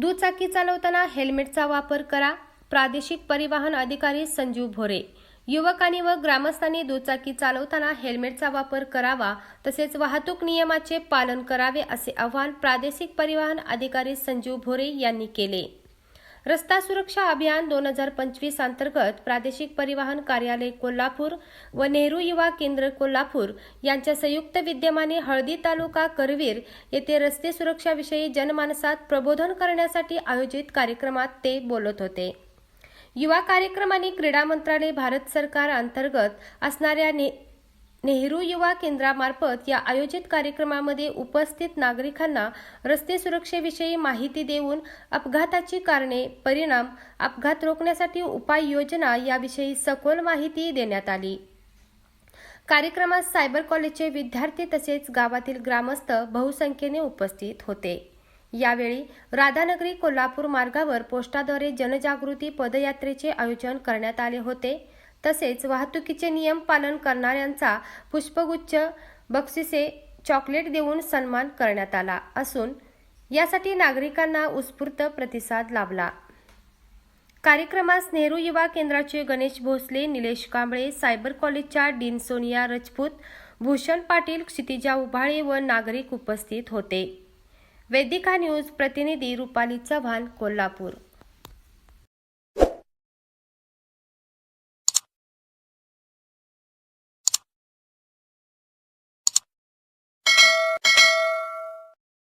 दुचाकी चालवताना हेल्मेटचा वापर करा. प्रादेशिक परिवहन अधिकारी संजीव भोरे. युवकांनी व ग्रामस्थांनी दुचाकी चालवताना हेल्मेटचा वापर करावा तसेच वाहतूक नियमाचे पालन करावे असे आवाहन प्रादेशिक परिवहन अधिकारी संजीव भोरे यांनी केले. रस्ता सुरक्षा अभियान दोन हजार पंचवीस अंतर्गत प्रादेशिक परिवहन कार्यालय कोल्हापूर व नेहरू युवा केंद्र कोल्हापूर यांच्या संयुक्त विद्यमाने हळदी तालुका करवीर येथे रस्ते सुरक्षाविषयी जनमानसात प्रबोधन करण्यासाठी आयोजित कार्यक्रमात ते बोलत होते. युवा कार्यक्रम आणि क्रीडा मंत्रालय भारत सरकार अंतर्गत असणाऱ्या ने नेहरू युवा केंद्रामार्फत या आयोजित कार्यक्रमामध्ये उपस्थित नागरिकांना रस्ते सुरक्षेविषयी माहिती देऊन अपघाताची कारणे परिणाम अपघात रोखण्यासाठी उपाययोजना याविषयी सखोल माहिती देण्यात आली. कार्यक्रमात सायबर कॉलेजचे विद्यार्थी तसेच गावातील ग्रामस्थ बहुसंख्येने उपस्थित होते. यावेळी राधानगरी कोल्हापूर मार्गावर पोस्टाद्वारे जनजागृती पदयात्रेचे आयोजन करण्यात आले होते. तसेच वाहतुकीचे नियम पालन करणाऱ्यांचा पुष्पगुच्छ बक्षिसे चॉकलेट देऊन सन्मान करण्यात आला असून यासाठी नागरिकांना उत्स्फूर्त प्रतिसाद लाभला. कार्यक्रमास नेहरू युवा केंद्राचे गणेश भोसले निलेश कांबळे सायबर कॉलेजच्या डीन सोनिया रजपूत भूषण पाटील क्षितिजा उभाळे व नागरिक उपस्थित होते. वेदिका न्यूज प्रतिनिधी रुपाली चव्हाण कोल्हापूर.